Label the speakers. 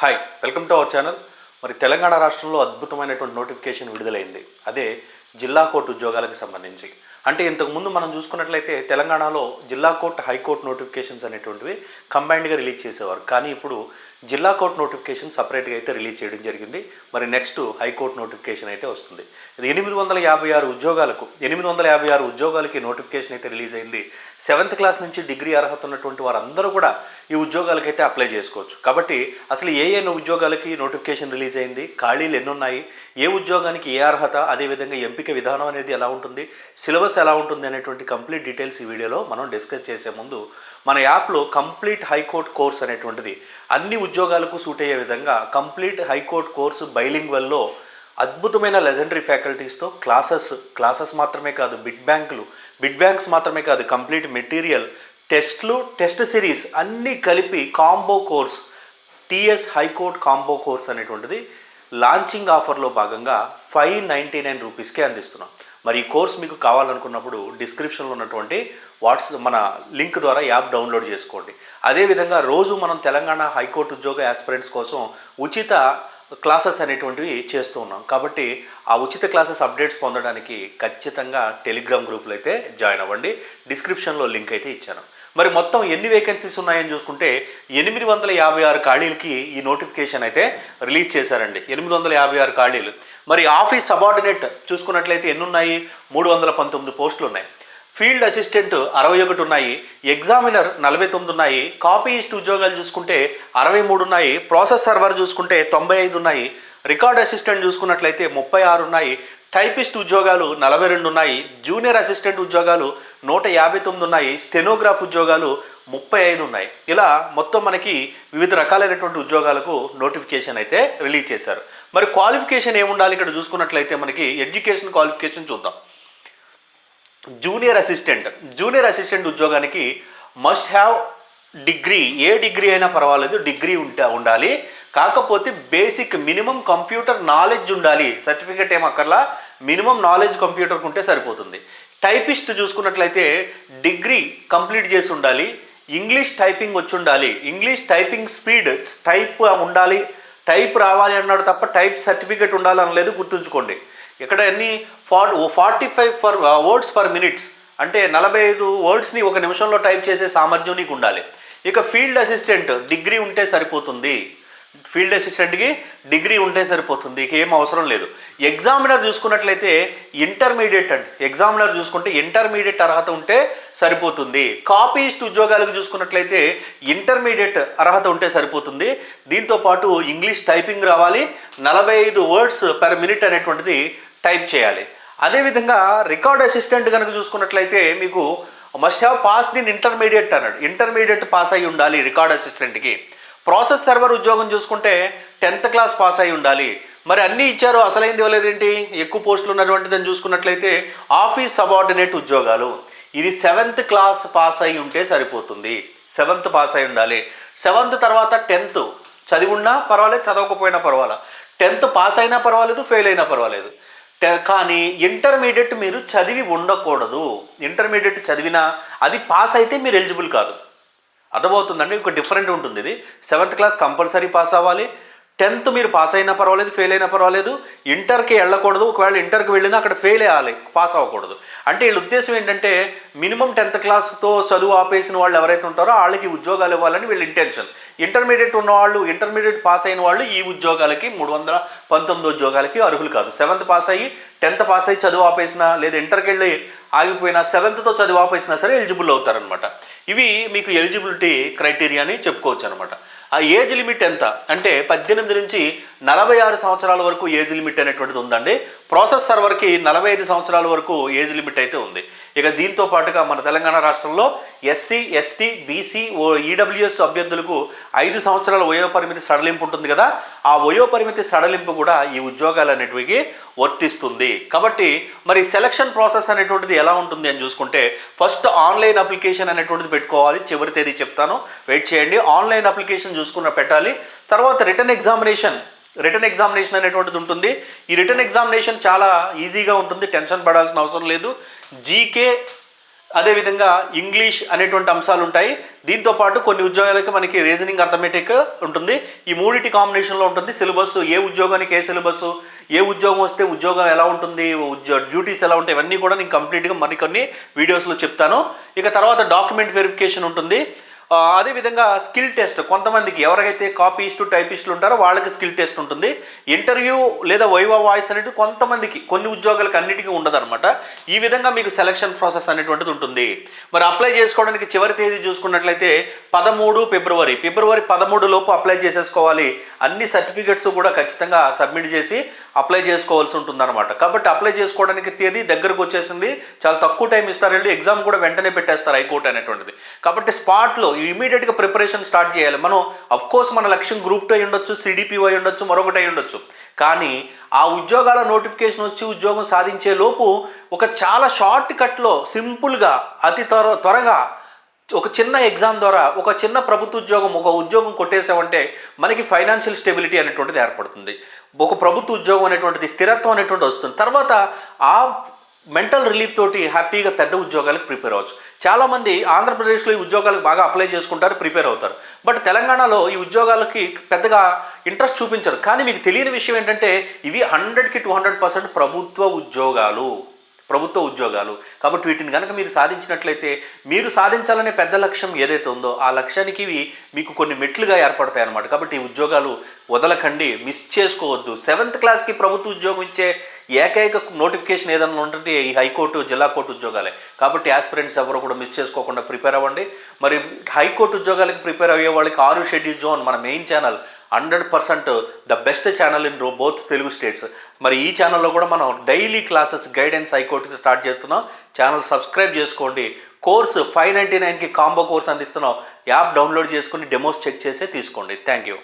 Speaker 1: Hi welcome to our channel మరి తెలంగాణ రాష్ట్రంలో అద్భుతమైనటువంటి నోటిఫికేషన్ విడుదలైంది. అదే జిల్లా కోర్టు ఉద్యోగాలకు సంబంధించి. అంటే ఇంతకుముందు మనం చూసుకున్నట్లయితే తెలంగాణలో జిల్లా కోర్టు హైకోర్టు నోటిఫికేషన్స్ అనేటువంటివి కంబైన్డ్గా రిలీజ్ చేసేవారు. కానీ ఇప్పుడు జిల్లా కోర్టు నోటిఫికేషన్ సపరేట్గా అయితే రిలీజ్ చేయడం జరిగింది. మరి నెక్స్ట్ హైకోర్టు నోటిఫికేషన్ అయితే వస్తుంది. ఇది ఎనిమిది వందల యాభై ఆరు ఉద్యోగాలకు ఎనిమిది వందల యాభై ఆరు ఉద్యోగాలకి నోటిఫికేషన్ అయితే రిలీజ్ అయింది. సెవెంత్ క్లాస్ నుంచి డిగ్రీ అర్హత ఉన్నటువంటి వారందరూ కూడా ఈ ఉద్యోగాలకైతే అప్లై చేసుకోవచ్చు. కాబట్టి అసలు ఏ ఏ ఉద్యోగాలకి నోటిఫికేషన్ రిలీజ్ అయింది ఖాళీలు ఎన్నున్నాయి ఏ ఉద్యోగానికి ఏ అర్హత అదేవిధంగా ఎంపిక విధానం అనేది ఎలా ఉంటుంది సిలబస్ ఎలా ఉంటుంది అనేటువంటి కంప్లీట్ డీటెయిల్స్ ఈ వీడియోలో మనం డిస్కస్ చేసే ముందు మన యాప్లో కంప్లీట్ హైకోర్ట్ కోర్స్ అనేటువంటిది అన్ని ఉద్యోగాలకు సూట్ అయ్యే విధంగా కంప్లీట్ హైకోర్ట్ కోర్సు బైలింగ్వెల్లో అద్భుతమైన లెజెండరీ ఫ్యాకల్టీస్తో క్లాసెస్ క్లాసెస్ మాత్రమే కాదు బిడ్ బ్యాంకులు బిడ్ బ్యాంక్స్ మాత్రమే కాదు కంప్లీట్ మెటీరియల్ టెస్ట్లు టెస్ట్ సిరీస్ అన్నీ కలిపి combo course TS high court combo course అనేటువంటిది లాంచింగ్ ఆఫర్లో భాగంగా ఫైవ్ నైంటీ నైన్ రూపీస్కే అందిస్తున్నాం. మరి ఈ కోర్స్ మీకు కావాలనుకున్నప్పుడు డిస్క్రిప్షన్లో ఉన్నటువంటి వాట్స్ మన లింక్ ద్వారా యాప్ డౌన్లోడ్ చేసుకోండి. అదేవిధంగా రోజు మనం తెలంగాణ హైకోర్టు ఉద్యోగ యాస్పిరెంట్స్ కోసం ఉచిత క్లాసెస్ అనేటువంటివి చేస్తూ ఉన్నాం. కాబట్టి ఆ ఉచిత క్లాసెస్ అప్డేట్స్ పొందడానికి ఖచ్చితంగా టెలిగ్రామ్ గ్రూప్లో అయితే జాయిన్ అవ్వండి. డిస్క్రిప్షన్లో లింక్ అయితే ఇచ్చాను. మరి మొత్తం ఎన్ని వేకెన్సీస్ ఉన్నాయని చూసుకుంటే ఎనిమిది వందల యాభై ఆరు ఖాళీలకి ఈ నోటిఫికేషన్ అయితే రిలీజ్ చేశారండి. ఎనిమిది వందల యాభై ఆరు ఖాళీలు. మరి ఆఫీస్ సబార్డినేట్ చూసుకున్నట్లయితే ఎన్ని ఉన్నాయి మూడు వందల పంతొమ్మిది పోస్టులు ఉన్నాయి ఫీల్డ్ అసిస్టెంట్ అరవై ఒకటి ఉన్నాయి. ఎగ్జామినర్ నలభై తొమ్మిది ఉన్నాయి. కాపీయిస్ట్ ఉద్యోగాలు చూసుకుంటే అరవై మూడు ఉన్నాయి. ప్రాసెస్ సర్వర్ చూసుకుంటే తొంభై ఐదు ఉన్నాయి. రికార్డ్ అసిస్టెంట్ చూసుకున్నట్లయితే ముప్పై ఆరు ఉన్నాయి. టైపిస్ట్ ఉద్యోగాలు నలభై రెండు ఉన్నాయి జూనియర్ అసిస్టెంట్ ఉద్యోగాలు నూట యాభై తొమ్మిది ఉన్నాయి స్టెనోగ్రాఫ్ ఉద్యోగాలు ముప్పై ఐదు ఉన్నాయి. ఇలా మొత్తం మనకి వివిధ రకాలైనటువంటి ఉద్యోగాలకు నోటిఫికేషన్ అయితే రిలీజ్ చేశారు. మరి క్వాలిఫికేషన్ ఏముండాలి ఇక్కడ చూసుకున్నట్లయితే మనకి ఎడ్యుకేషన్ క్వాలిఫికేషన్ చూద్దాం. జూనియర్ అసిస్టెంట్ జూనియర్ అసిస్టెంట్ ఉద్యోగానికి మస్ట్ హ్యావ్ డిగ్రీ ఏ డిగ్రీ అయినా పర్వాలేదు డిగ్రీ ఉంటా ఉండాలి. కాకపోతే బేసిక్ మినిమం కంప్యూటర్ నాలెడ్జ్ ఉండాలి. సర్టిఫికేట్ ఏమక్కర్లా మినిమం నాలెడ్జ్ కంప్యూటర్కి ఉంటే సరిపోతుంది. టైపిస్ట్ చూసుకున్నట్లయితే డిగ్రీ కంప్లీట్ చేసి ఉండాలి. ఇంగ్లీష్ టైపింగ్ వచ్చి ఉండాలి. ఇంగ్లీష్ టైపింగ్ స్పీడ్ టైప్ ఉండాలి. టైప్ రావాలి అన్నాడు తప్ప టైప్ సర్టిఫికేట్ ఉండాలి అనలేదు గుర్తుంచుకోండి. ఇక్కడ ఎన్ని for forty five for words per minutes. అంటే నలభై ఐదు వర్డ్స్ని ఒక నిమిషంలో టైప్ చేసే సామర్థ్యం నీకు ఉండాలి. ఇక ఫీల్డ్ అసిస్టెంట్ డిగ్రీ ఉంటే సరిపోతుంది. ఫీల్డ్ అసిస్టెంట్కి డిగ్రీ ఉంటే సరిపోతుంది ఇక ఏం అవసరం లేదు. ఎగ్జామినర్ చూసుకున్నట్లయితే ఇంటర్మీడియట్ అండి. ఎగ్జామినర్ చూసుకుంటే ఇంటర్మీడియట్ అర్హత ఉంటే సరిపోతుంది. కాపీస్ట్ ఉద్యోగాలకు చూసుకున్నట్లయితే ఇంటర్మీడియట్ అర్హత ఉంటే సరిపోతుంది. దీంతో పాటు ఇంగ్లీష్ టైపింగ్ రావాలి. నలభై ఐదు వర్డ్స్ పర్ మినిట్ అనేటువంటిది టైప్ చేయాలి. అదేవిధంగా రికార్డ్ అసిస్టెంట్ కనుక చూసుకున్నట్లయితే మీకు must have pass in intermediate అన్నాడు. ఇంటర్మీడియట్ పాస్ అయి ఉండాలి రికార్డ్ అసిస్టెంట్కి. ప్రాసెస్ సర్వర్ ఉద్యోగం చూసుకుంటే టెన్త్ క్లాస్ పాస్ అయి ఉండాలి. మరి అన్నీ ఇచ్చారు అసలైంది ఇవ్వలేదేంటి? ఎక్కువ పోస్టులు ఉన్నటువంటిదని చూసుకున్నట్లయితే ఆఫీస్ సబార్డినేట్ ఉద్యోగాలు. ఇది సెవెంత్ క్లాస్ పాస్ అయి ఉంటే సరిపోతుంది. సెవెంత్ పాస్ అయి ఉండాలి. సెవెంత్ తర్వాత టెన్త్. చదివి ఉన్నా పర్వాలేదు చదవకపోయినా పర్వాలేదు టెన్త్ పాస్ అయినా పర్వాలేదు ఫెయిల్ అయినా పర్వాలేదు. టె- కానీ ఇంటర్మీడియట్ మీరు చదివి ఉండకూడదు. ఇంటర్మీడియట్ చదివినా అది పాస్ అయితే మీరు ఎలిజిబుల్ కాదు. అర్థమవుతుందండి ఒక డిఫరెంట్ ఉంటుంది ఇది. సెవెంత్ క్లాస్ కంపల్సరీ పాస్ అవ్వాలి. టెన్త్ మీరు పాస్ అయినా పర్వాలేదు ఫెయిల్ అయినా పర్వాలేదు. ఇంటర్కి వెళ్ళకూడదు. ఒకవేళ ఇంటర్కి వెళ్ళినా అక్కడ ఫెయిల్ అయ్యాలి పాస్ అవ్వకూడదు. అంటే వీళ్ళ ఉద్దేశం ఏంటంటే మినిమం టెన్త్ క్లాస్తో చదువు ఆపేసిన వాళ్ళు ఎవరైతే ఉంటారో వాళ్ళకి ఉద్యోగాలు ఇవ్వాలని వీళ్ళ ఇంటెన్షన్ ఇంటర్మీడియట్ ఉన్నవాళ్ళు ఇంటర్మీడియట్ పాస్ అయిన వాళ్ళు ఈ ఉద్యోగాలకి మూడు వందల పంతొమ్మిది ఉద్యోగాలకి అర్హులు కాదు. సెవెంత్ పాస్ అయ్యి టెన్త్ పాస్ అయ్యి చదువు ఆపేసినా లేదా ఇంటర్కి వెళ్ళి ఆగిపోయినా సెవెంత్తో చదువు ఆపేసినా సరే ఎలిజిబుల్ అవుతారనమాట ఇవి మీకు ఎలిజిబిలిటీ క్రైటీరియా అని చెప్పుకోవచ్చు అనమాట ఆ ఏజ్ లిమిట్ ఎంత? అంటే పద్దెనిమిది నుంచి నలభై ఆరు సంవత్సరాల వరకు ఏజ్ లిమిట్ అనేటువంటిది ఉందండి. ప్రాసెస్ సర్వర్కి నలభై ఐదు సంవత్సరాల వరకు ఏజ్ లిమిట్ అయితే ఉంది. ఇక దీంతో పాటుగా మన తెలంగాణ రాష్ట్రంలో ఎస్సీ ఎస్టీ బీసీ ఓ ఈడబ్ల్యూఎస్ అభ్యర్థులకు ఐదు సంవత్సరాల వయోపరిమితి సడలింపు ఉంటుంది కదా ఆ వయోపరిమితి సడలింపు కూడా ఈ ఉద్యోగాలు అనేటివికి వర్తిస్తుంది. కాబట్టి మరి సెలక్షన్ ప్రాసెస్ అనేటువంటిది ఎలా ఉంటుంది అని చూసుకుంటే ఫస్ట్ ఆన్లైన్ అప్లికేషన్ అనేటువంటిది పెట్టుకోవాలి చివరి తేదీ చెప్తాను. వెయిట్ చేయండి. ఆన్లైన్ అప్లికేషన్ చూసుకున్న పెట్టాలి. తర్వాత రిటర్న్ ఎగ్జామినేషన్ రిటర్న్ ఎగ్జామినేషన్ అనేటువంటిది ఉంటుంది. ఈ రిటర్న్ ఎగ్జామినేషన్ చాలా ఈజీగా ఉంటుంది టెన్షన్ పడాల్సిన అవసరం లేదు. జీకే అదేవిధంగా ఇంగ్లీష్ అనేటువంటి అంశాలు ఉంటాయి. దీంతో పాటు కొన్ని ఉద్యోగాలకి మనకి రీజనింగ్ అథమెటిక్ ఉంటుంది. ఈ మూడింటి కాంబినేషన్లో ఉంటుంది. సిలబస్ ఏ ఉద్యోగానికి ఏ సిలబస్ ఏ ఉద్యోగం వస్తే ఉద్యోగం ఎలా ఉంటుంది ఉద్యో డ్యూటీస్ ఎలా ఉంటాయి ఇవన్నీ కూడా నేను కంప్లీట్గా మరికొన్ని వీడియోస్లో చెప్తాను. ఇక తర్వాత డాక్యుమెంట్ వెరిఫికేషన్ ఉంటుంది. అదేవిధంగా స్కిల్ టెస్ట్. కొంతమందికి ఎవరికైతే కాపీస్టు టైపిస్టులు ఉంటారో వాళ్ళకి స్కిల్ టెస్ట్ ఉంటుంది. ఇంటర్వ్యూ లేదా వైవా వాయిస్ అనేది కొంతమందికి కొన్ని ఉద్యోగాలకు అన్నిటికీ ఉండదన్నమాట. ఈ విధంగా మీకు సెలక్షన్ ప్రాసెస్ అనేటువంటిది ఉంటుంది. మరి అప్లై చేసుకోవడానికి చివరి తేదీ చూసుకున్నట్లయితే పదమూడు ఫిబ్రవరి. ఫిబ్రవరి పదమూడు లోపు అప్లై చేసేసుకోవాలి. అన్ని సర్టిఫికెట్స్ కూడా ఖచ్చితంగా సబ్మిట్ చేసి అప్లై చేసుకోవాల్సి ఉంటుందన్నమాట. కాబట్టి అప్లై చేసుకోవడానికి తేదీ దగ్గరకు వచ్చేసింది. చాలా తక్కువ టైం ఇస్తారండి. ఎగ్జామ్ కూడా వెంటనే పెట్టేస్తారు హైకోర్టు అనేటువంటిది. కాబట్టి స్పాట్లో ఇమీడియట్గా ప్రిపరేషన్ స్టార్ట్ చేయాలి. మనం అఫ్ కోర్స్ మన లక్ష్యం గ్రూప్ టూ అయి ఉండొచ్చు సిడిపిఓ అయి ఉండొచ్చు మరొకటి అయి ఉండొచ్చు. కానీ ఆ ఉద్యోగాల నోటిఫికేషన్ వచ్చి ఉద్యోగం సాధించే లోపు ఒక చాలా షార్ట్ కట్లో సింపుల్గా అతి త్వర త్వరగా ఒక చిన్న ఎగ్జామ్ ద్వారా ఒక చిన్న ప్రభుత్వ ఉద్యోగం ఒక ఉద్యోగం కొట్టేసామంటే మనకి ఫైనాన్షియల్ స్టెబిలిటీ అనేటువంటిది ఏర్పడుతుంది. ఒక ప్రభుత్వ ఉద్యోగం అనేటువంటిది స్థిరత్వం అనేటువంటి వస్తుంది. తర్వాత ఆ మెంటల్ రిలీఫ్ తోటి హ్యాపీగా పెద్ద ఉద్యోగాలకు ప్రిపేర్ అవ్వచ్చు. చాలామంది ఆంధ్రప్రదేశ్లో ఈ ఉద్యోగాలకు బాగా అప్లై చేసుకుంటారు ప్రిపేర్ అవుతారు. బట్ తెలంగాణలో ఈ ఉద్యోగాలకి పెద్దగా ఇంట్రెస్ట్ చూపించరు. కానీ మీకు తెలియని విషయం ఏంటంటే ఇవి హండ్రెడ్కి టూ హండ్రెడ్ పర్సెంట్ ప్రభుత్వ ఉద్యోగాలు. ప్రభుత్వ ఉద్యోగాలు. కాబట్టి వీటిని కనుక మీరు సాధించినట్లయితే మీరు సాధించాలనే పెద్ద లక్ష్యం ఏదైతే ఉందో ఆ లక్ష్యానికి ఇవి మీకు కొన్ని మెట్లుగా ఏర్పడతాయి అన్నమాట. కాబట్టి ఈ ఉద్యోగాలు వదలకండి మిస్ చేసుకోవద్దు. సెవెంత్ క్లాస్కి ప్రభుత్వ ఉద్యోగం ఇచ్చే ఏకైక నోటిఫికేషన్ ఏదైనా ఉంటుంటే ఈ హైకోర్టు జిల్లా కోర్టు ఉద్యోగాలే. కాబట్టి ఆస్పిరెంట్స్ ఎవరు కూడా మిస్ చేసుకోకుండా ప్రిపేర్ అవ్వండి. మరి హైకోర్టు ఉద్యోగాలకు ప్రిపేర్ అయ్యే వాళ్ళకి ఆరు షెడ్యూల్ జోన్ మన main channel hundred percent the best channel in both Telugu states మరి ఈ ఛానల్లో కూడా మనం డైలీ క్లాసెస్ గైడెన్స్ హైకోర్టుకి స్టార్ట్ చేస్తున్నాం. ఛానల్ సబ్స్క్రైబ్ చేసుకోండి. కోర్సు ఫైవ్ నైంటీ నైన్కి కాంబో కోర్స్ అందిస్తున్నాం. యాప్ డౌన్లోడ్ చేసుకుని డెమోస్ చెక్ చేసే తీసుకోండి. Thank you